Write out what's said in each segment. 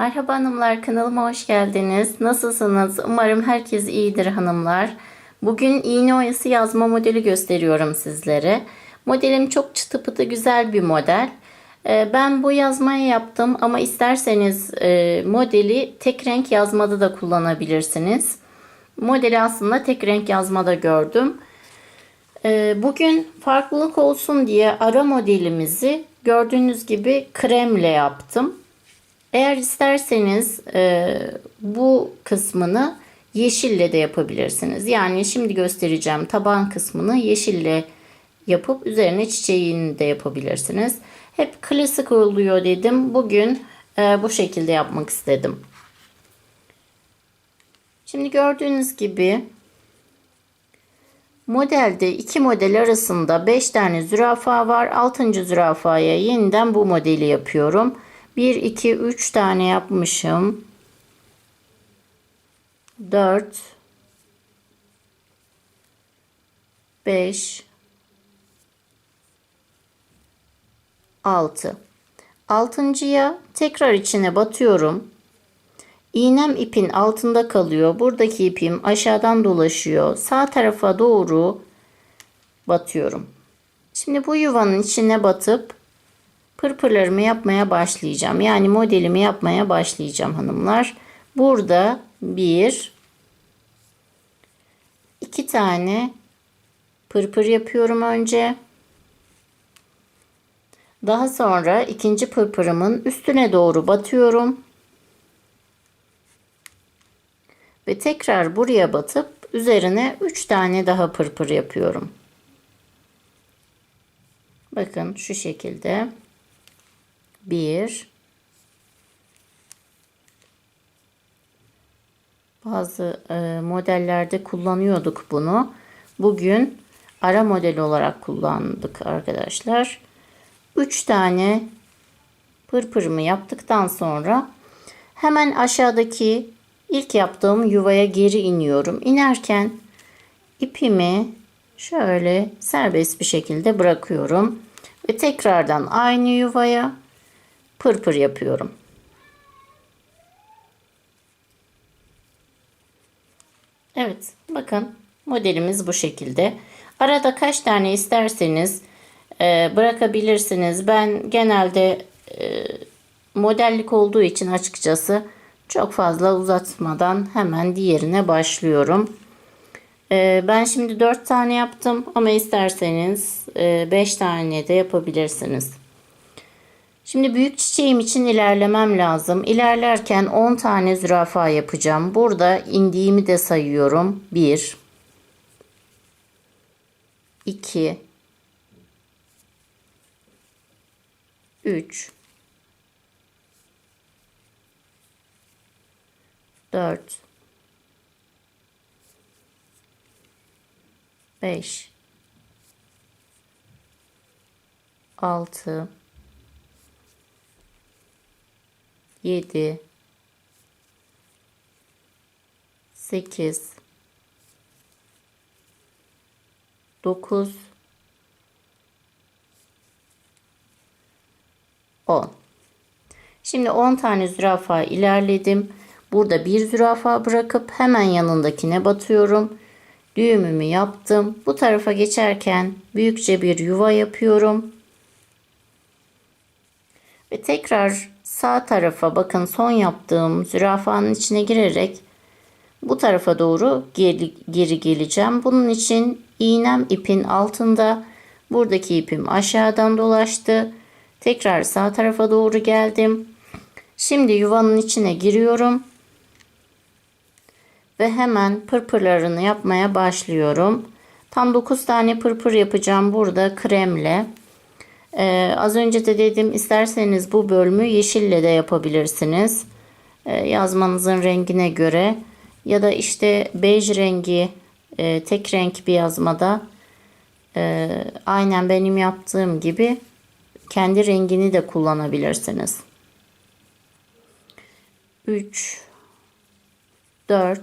Merhaba hanımlar kanalıma hoş geldiniz. Nasılsınız? Umarım herkes iyidir hanımlar. Bugün iğne oyası yazma modeli gösteriyorum sizlere. Modelim çok çıtı pıtı güzel bir model. Ee, Ben bu yazmayı yaptım ama isterseniz e, modeli tek renk yazmada da kullanabilirsiniz. Modeli aslında tek renk yazmada gördüm. Ee, Bugün farklılık olsun diye ara modelimizi gördüğünüz gibi kremle yaptım. Eğer isterseniz e, bu kısmını yeşille de yapabilirsiniz. Yani şimdi göstereceğim taban kısmını yeşille yapıp üzerine çiçeğini de yapabilirsiniz. Hep klasik oluyor dedim. Bugün e, bu şekilde yapmak istedim. Şimdi gördüğünüz gibi modelde iki model arasında 5 tane zürafa var. 6. zürafaya yeniden bu modeli yapıyorum. 1, 2, 3 tane yapmışım. 4 5 6 Altıncıya tekrar içine batıyorum. İğnem ipin altında kalıyor. Buradaki ipim aşağıdan dolaşıyor. Sağ tarafa doğru batıyorum. Şimdi bu yuvanın içine batıp pırpırlarımı yapmaya başlayacağım. Yani modelimi yapmaya başlayacağım hanımlar. Burada bir, iki tane pırpır yapıyorum önce. Daha sonra ikinci pırpırımın üstüne doğru batıyorum. Ve tekrar buraya batıp üzerine 3 tane daha pırpır yapıyorum. Bakın şu şekilde. 1 Bazı e, modellerde kullanıyorduk bunu. Bugün ara model olarak kullandık arkadaşlar. 3 tane pırpırımı yaptıktan sonra hemen aşağıdaki ilk yaptığım yuvaya geri iniyorum. İnerken ipimi şöyle serbest bir şekilde bırakıyorum ve tekrardan aynı yuvaya pırpır yapıyorum. Evet bakın modelimiz bu şekilde. Arada kaç tane isterseniz e, bırakabilirsiniz. Ben genelde e, modellik olduğu için açıkçası çok fazla uzatmadan hemen diğerine başlıyorum. E, ben şimdi 4 tane yaptım ama isterseniz 5 e, tane de yapabilirsiniz. Şimdi büyük çiçeğim için ilerlemem lazım. İlerlerken 10 tane zürafa yapacağım. Burada indiğimi de sayıyorum. 1 2 3 4 5 6 7 8 9 10 Şimdi 10 tane zürafa ilerledim. Burada bir zürafa bırakıp hemen yanındakine batıyorum. Düğümümü yaptım. Bu tarafa geçerken büyükçe bir yuva yapıyorum. Ve tekrar sağ tarafa bakın son yaptığım zürafanın içine girerek bu tarafa doğru geri, geri geleceğim. Bunun için iğnem ipin altında. Buradaki ipim aşağıdan dolaştı. Tekrar sağ tarafa doğru geldim. Şimdi yuvanın içine giriyorum. Ve hemen pırpırlarını yapmaya başlıyorum. Tam 9 tane pırpır yapacağım burada kremle. Ee, az önce de dedim isterseniz bu bölümü yeşille de yapabilirsiniz. Ee, yazmanızın rengine göre. Ya da işte bej rengi e, tek renk bir yazmada e, aynen benim yaptığım gibi kendi rengini de kullanabilirsiniz. 3 4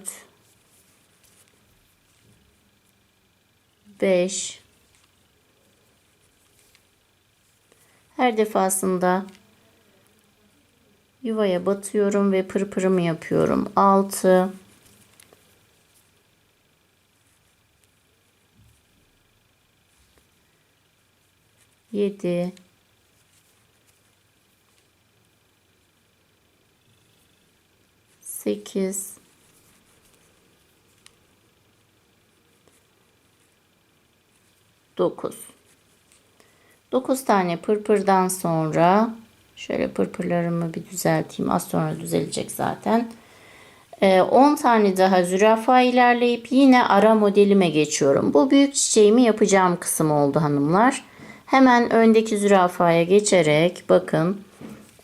5 her defasında Yuvaya batıyorum ve pırpırımı yapıyorum. 6 7 8 9 9 tane pırpırdan sonra şöyle pırpırlarımı bir düzelteyim. Az sonra düzelecek zaten. Ee, 10 tane daha zürafa ilerleyip yine ara modelime geçiyorum. Bu büyük çiçeğimi yapacağım kısım oldu hanımlar. Hemen öndeki zürafaya geçerek bakın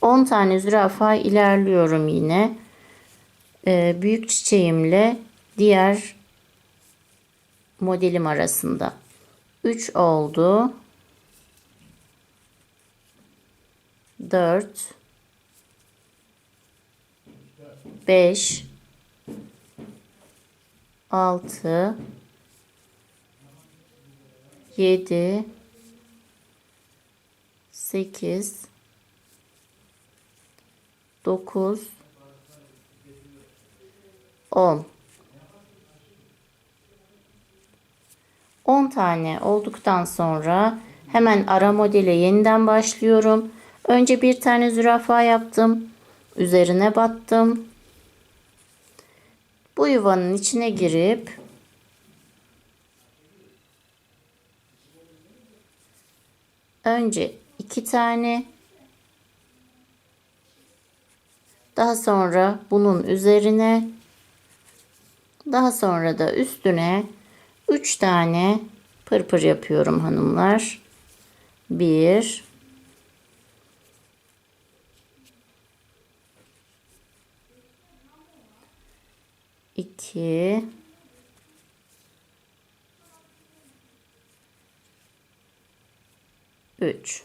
10 tane zürafa ilerliyorum yine. Ee, büyük çiçeğimle diğer modelim arasında. 3 oldu. 4 5 6 7 8 9 10 10 tane olduktan sonra hemen ara modele yeniden başlıyorum. Önce bir tane zürafa yaptım. Üzerine battım. Bu yuvanın içine girip önce iki tane daha sonra bunun üzerine daha sonra da üstüne 3 tane pırpır yapıyorum hanımlar. 1 2 3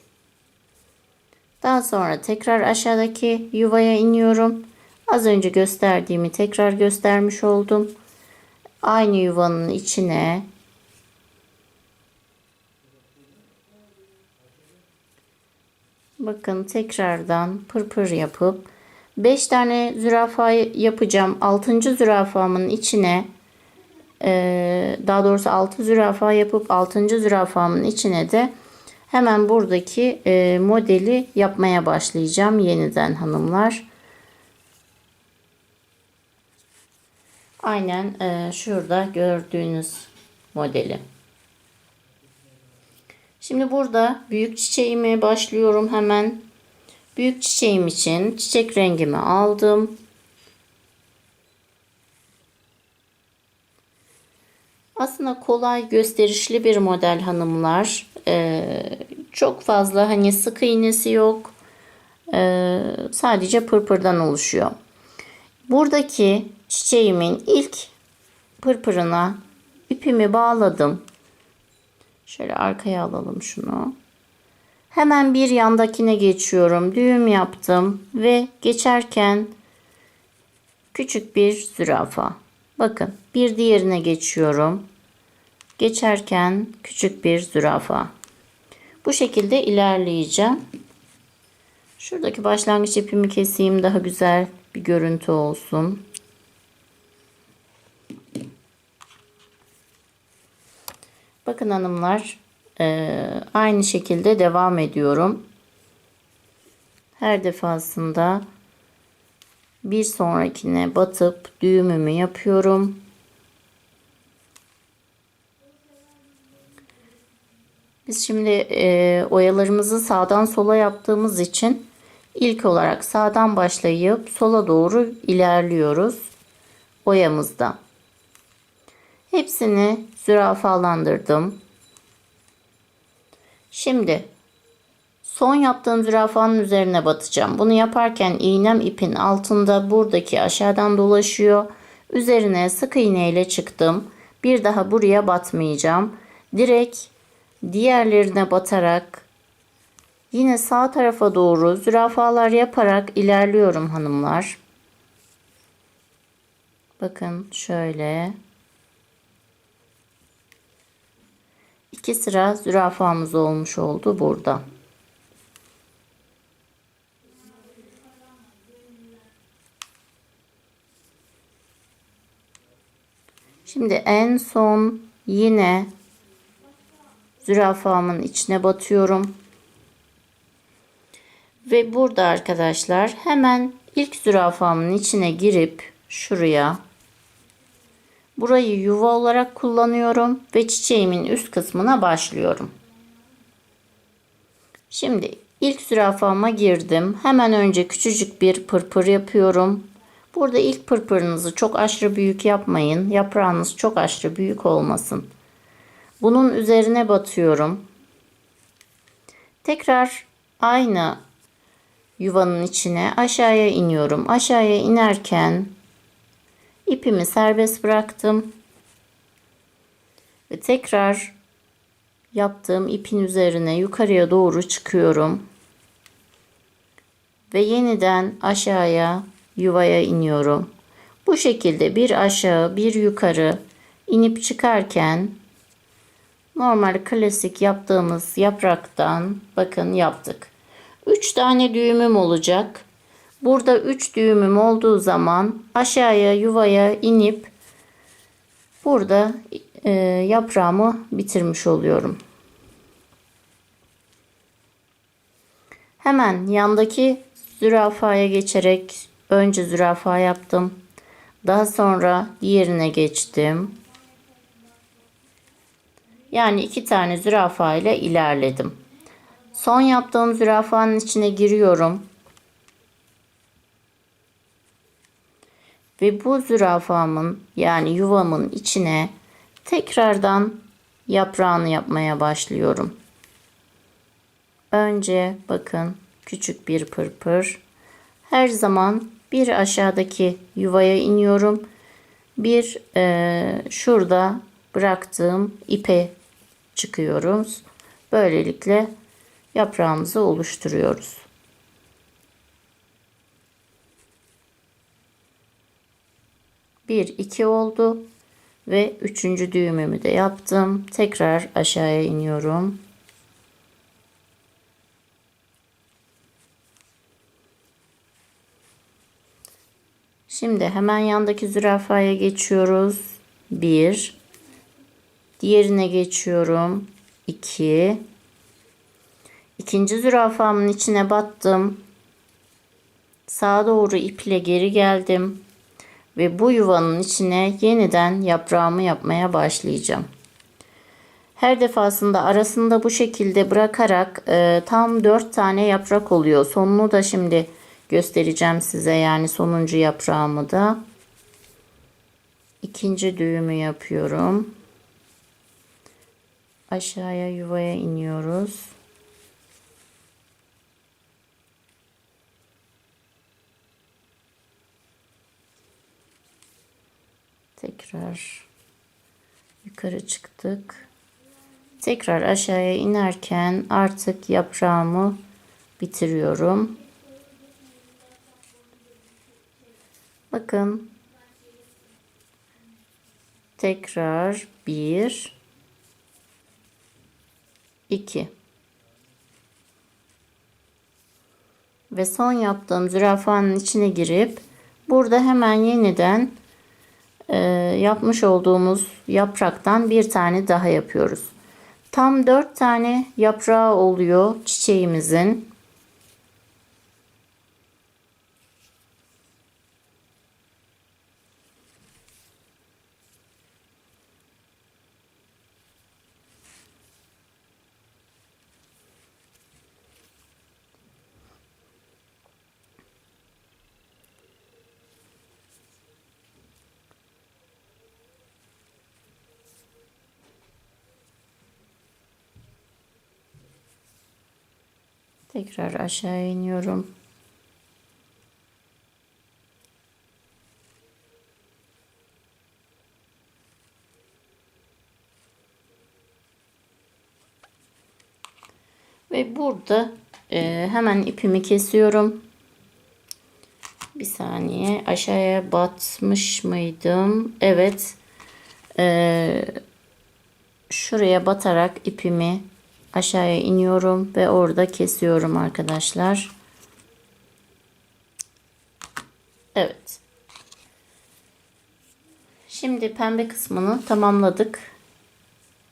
Daha sonra tekrar aşağıdaki yuvaya iniyorum. Az önce gösterdiğimi tekrar göstermiş oldum. Aynı yuvanın içine Bakın tekrardan pırpır yapıp 5 tane zürafa yapacağım. 6. zürafamın içine e, daha doğrusu 6 zürafa yapıp 6. zürafamın içine de hemen buradaki e, modeli yapmaya başlayacağım yeniden hanımlar. Aynen e, şurada gördüğünüz modeli. Şimdi burada büyük çiçeğime başlıyorum hemen. Büyük çiçeğim için çiçek rengimi aldım. Aslında kolay gösterişli bir model hanımlar. Ee, çok fazla hani sık iğnesi yok. Ee, sadece pırpırdan oluşuyor. Buradaki çiçeğimin ilk pırpırına ipimi bağladım. Şöyle arkaya alalım şunu. Hemen bir yandakine geçiyorum. Düğüm yaptım ve geçerken küçük bir zürafa. Bakın bir diğerine geçiyorum. Geçerken küçük bir zürafa. Bu şekilde ilerleyeceğim. Şuradaki başlangıç ipimi keseyim daha güzel bir görüntü olsun. Bakın hanımlar ee, aynı şekilde devam ediyorum. Her defasında bir sonrakine batıp düğümümü yapıyorum. Biz şimdi e, oyalarımızı sağdan sola yaptığımız için ilk olarak sağdan başlayıp sola doğru ilerliyoruz oyamızda. Hepsini zürafalandırdım. Şimdi son yaptığım zürafanın üzerine batacağım. Bunu yaparken iğnem ipin altında buradaki aşağıdan dolaşıyor. Üzerine sık iğne ile çıktım. Bir daha buraya batmayacağım. Direkt diğerlerine batarak yine sağ tarafa doğru zürafalar yaparak ilerliyorum hanımlar. Bakın şöyle. 2 sıra zürafamız olmuş oldu burada. Şimdi en son yine zürafamın içine batıyorum. Ve burada arkadaşlar hemen ilk zürafamın içine girip şuraya burayı yuva olarak kullanıyorum ve çiçeğimin üst kısmına başlıyorum. Şimdi ilk zürafama girdim. Hemen önce küçücük bir pırpır yapıyorum. Burada ilk pırpırınızı çok aşırı büyük yapmayın. Yaprağınız çok aşırı büyük olmasın. Bunun üzerine batıyorum. Tekrar aynı yuvanın içine aşağıya iniyorum. Aşağıya inerken ipimi serbest bıraktım. Ve tekrar yaptığım ipin üzerine yukarıya doğru çıkıyorum. Ve yeniden aşağıya yuvaya iniyorum. Bu şekilde bir aşağı bir yukarı inip çıkarken normal klasik yaptığımız yapraktan bakın yaptık. 3 tane düğümüm olacak. Burada 3 düğümüm olduğu zaman aşağıya yuvaya inip burada e, yaprağımı bitirmiş oluyorum. Hemen yandaki zürafaya geçerek önce zürafa yaptım. Daha sonra diğerine geçtim. Yani iki tane zürafa ile ilerledim. Son yaptığım zürafanın içine giriyorum. Ve bu zürafamın yani yuvamın içine tekrardan yaprağını yapmaya başlıyorum. Önce bakın küçük bir pırpır. Her zaman bir aşağıdaki yuvaya iniyorum. Bir e, şurada bıraktığım ipe çıkıyoruz. Böylelikle yaprağımızı oluşturuyoruz. Bir, iki oldu ve üçüncü düğümümü de yaptım. Tekrar aşağıya iniyorum. Şimdi hemen yandaki zürafaya geçiyoruz. Bir. Diğerine geçiyorum. İki. İkinci zürafamın içine battım. Sağa doğru iple geri geldim. Ve bu yuvanın içine yeniden yaprağımı yapmaya başlayacağım. Her defasında arasında bu şekilde bırakarak e, tam 4 tane yaprak oluyor. Sonunu da şimdi göstereceğim size yani sonuncu yaprağımı da. İkinci düğümü yapıyorum. Aşağıya yuvaya iniyoruz. Tekrar yukarı çıktık. Tekrar aşağıya inerken artık yaprağımı bitiriyorum. Bakın. Tekrar bir, iki ve son yaptığım zürafanın içine girip burada hemen yeniden e, yapmış olduğumuz yapraktan bir tane daha yapıyoruz. Tam dört tane yaprağı oluyor çiçeğimizin. Tekrar aşağı iniyorum. Ve burada e, hemen ipimi kesiyorum. Bir saniye aşağıya batmış mıydım? Evet. E, şuraya batarak ipimi aşağıya iniyorum ve orada kesiyorum arkadaşlar. Evet. Şimdi pembe kısmını tamamladık.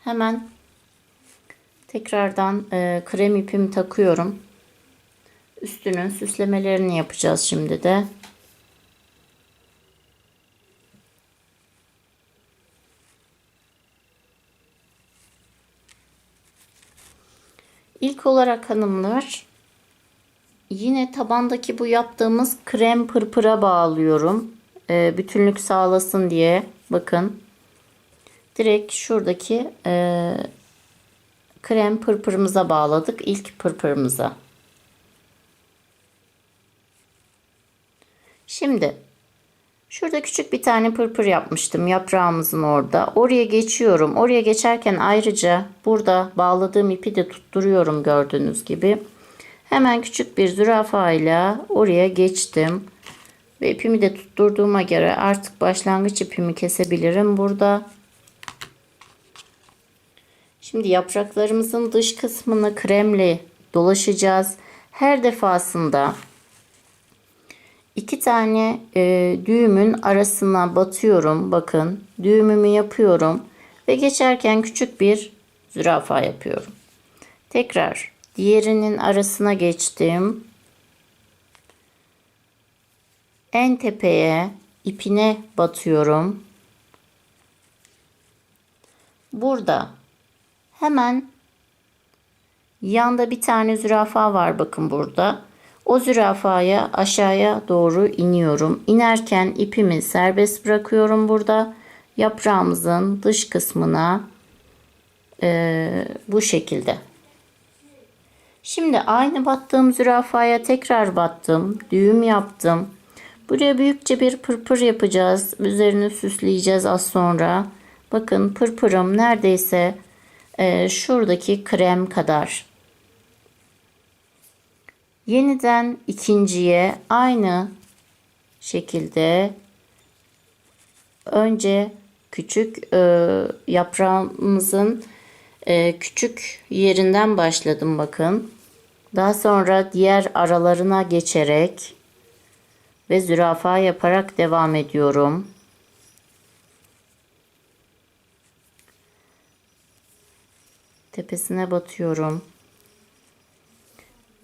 Hemen tekrardan e, krem ipimi takıyorum. Üstünün süslemelerini yapacağız şimdi de. İlk olarak hanımlar yine tabandaki bu yaptığımız krem pırpıra bağlıyorum. Ee, bütünlük sağlasın diye. Bakın. Direkt şuradaki e, krem pırpırımıza bağladık. ilk pırpırımıza. Şimdi şurada küçük bir tane pırpır yapmıştım yaprağımızın orada. Oraya geçiyorum. Oraya geçerken ayrıca burada bağladığım ipi de tutturuyorum gördüğünüz gibi. Hemen küçük bir zürafa ile oraya geçtim. Ve ipimi de tutturduğuma göre artık başlangıç ipimi kesebilirim burada. Şimdi yapraklarımızın dış kısmını kremle dolaşacağız. Her defasında iki tane e, düğümün arasına batıyorum. Bakın düğümümü yapıyorum ve geçerken küçük bir zürafa yapıyorum. Tekrar diğerinin arasına geçtim. En tepeye ipine batıyorum. Burada hemen yanda bir tane zürafa var bakın burada. O zürafaya aşağıya doğru iniyorum. İnerken ipimi serbest bırakıyorum burada. Yaprağımızın dış kısmına e, bu şekilde. Şimdi aynı battığım zürafaya tekrar battım. Düğüm yaptım. Buraya büyükçe bir pırpır yapacağız. Üzerini süsleyeceğiz az sonra. Bakın pırpırım neredeyse e, şuradaki krem kadar. Yeniden ikinciye aynı şekilde önce küçük e, yaprağımızın e, küçük yerinden başladım bakın. Daha sonra diğer aralarına geçerek ve zürafa yaparak devam ediyorum. Tepesine batıyorum.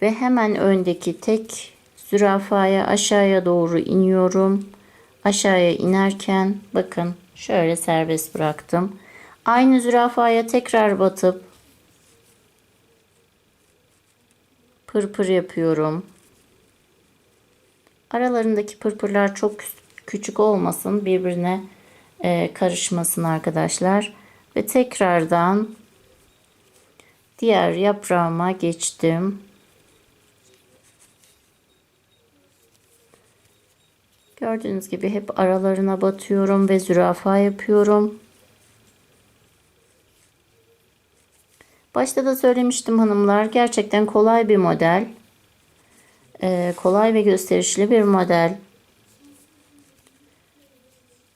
Ve hemen öndeki tek zürafaya aşağıya doğru iniyorum. Aşağıya inerken bakın şöyle serbest bıraktım. Aynı zürafaya tekrar batıp pırpır yapıyorum. Aralarındaki pırpırlar çok küçük olmasın, birbirine e, karışmasın arkadaşlar. Ve tekrardan diğer yaprağıma geçtim. Gördüğünüz gibi hep aralarına batıyorum ve zürafa yapıyorum. Başta da söylemiştim hanımlar gerçekten kolay bir model. Ee, kolay ve gösterişli bir model.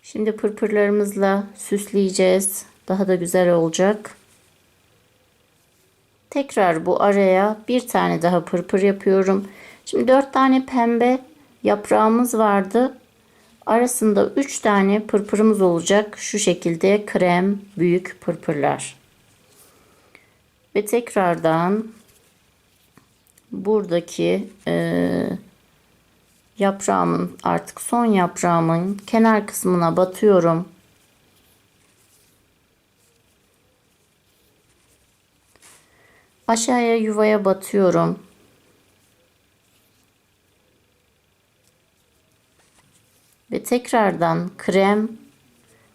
Şimdi pırpırlarımızla süsleyeceğiz. Daha da güzel olacak. Tekrar bu araya bir tane daha pırpır yapıyorum. Şimdi dört tane pembe yaprağımız vardı. Arasında 3 tane pırpırımız olacak. Şu şekilde krem büyük pırpırlar. Ve tekrardan buradaki e, yaprağımın artık son yaprağımın kenar kısmına batıyorum. Aşağıya yuvaya batıyorum. Ve tekrardan krem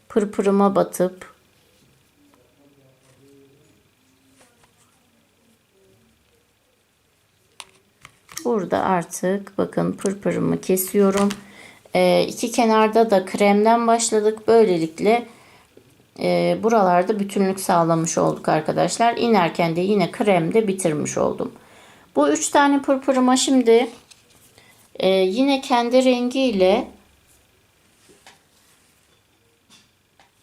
pırpırıma batıp Burada artık bakın pırpırımı kesiyorum. Ee, iki kenarda da kremden başladık. Böylelikle e, buralarda bütünlük sağlamış olduk arkadaşlar. İnerken de yine kremde bitirmiş oldum. Bu üç tane pırpırıma şimdi e, yine kendi rengiyle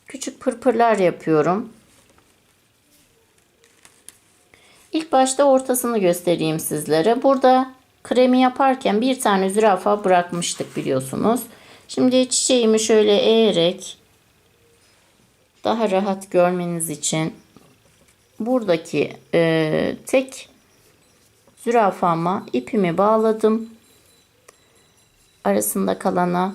küçük pırpırlar yapıyorum. İlk başta ortasını göstereyim sizlere. Burada kremi yaparken bir tane zürafa bırakmıştık biliyorsunuz. Şimdi çiçeğimi şöyle eğerek daha rahat görmeniz için buradaki e, tek zürafama ipimi bağladım. Arasında kalana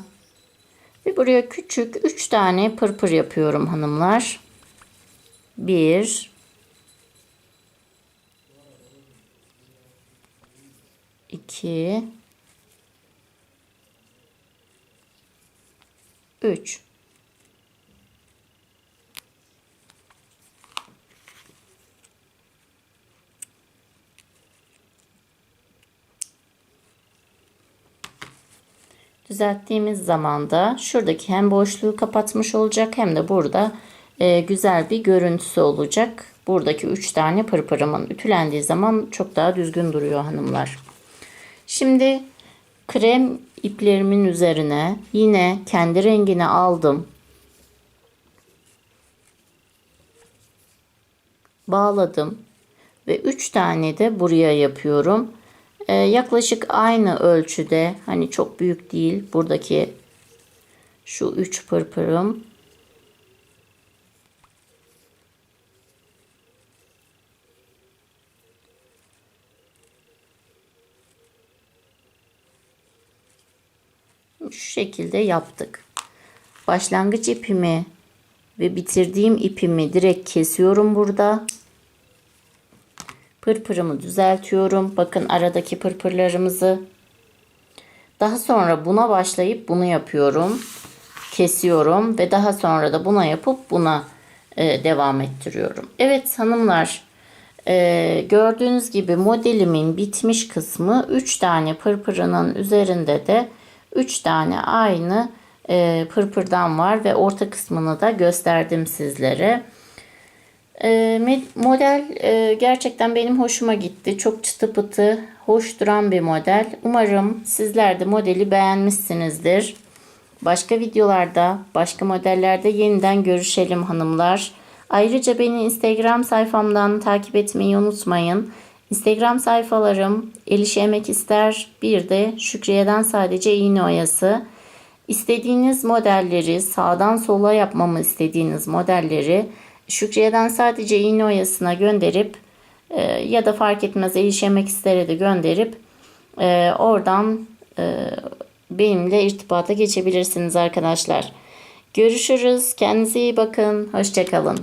ve buraya küçük 3 tane pırpır yapıyorum hanımlar. 1 2 3 Düzelttiğimiz zaman da şuradaki hem boşluğu kapatmış olacak hem de burada e, güzel bir görüntüsü olacak. Buradaki 3 tane pırpırımın ütülendiği zaman çok daha düzgün duruyor hanımlar. Şimdi krem iplerimin üzerine yine kendi rengini aldım. Bağladım ve 3 tane de buraya yapıyorum. Ee, yaklaşık aynı ölçüde hani çok büyük değil buradaki şu 3 pırpırım şu şekilde yaptık. Başlangıç ipimi ve bitirdiğim ipimi direkt kesiyorum burada. Pırpırımı düzeltiyorum. Bakın aradaki pırpırlarımızı. Daha sonra buna başlayıp bunu yapıyorum. Kesiyorum ve daha sonra da buna yapıp buna e, devam ettiriyorum. Evet hanımlar e, gördüğünüz gibi modelimin bitmiş kısmı 3 tane pırpırının üzerinde de 3 tane aynı e, pırpırdan var ve orta kısmını da gösterdim sizlere. E, model e, gerçekten benim hoşuma gitti. Çok çıtı pıtı, hoş duran bir model. Umarım sizler de modeli beğenmişsinizdir. Başka videolarda, başka modellerde yeniden görüşelim hanımlar. Ayrıca beni Instagram sayfamdan takip etmeyi unutmayın. Instagram sayfalarım Eliş Emek ister bir de Şükriye'den sadece iğne oyası. İstediğiniz modelleri sağdan sola yapmamı istediğiniz modelleri Şükriye'den sadece iğne oyasına gönderip e, ya da fark etmez Emek istere de gönderip e, oradan e, benimle irtibata geçebilirsiniz arkadaşlar. Görüşürüz. Kendinize iyi bakın. Hoşçakalın.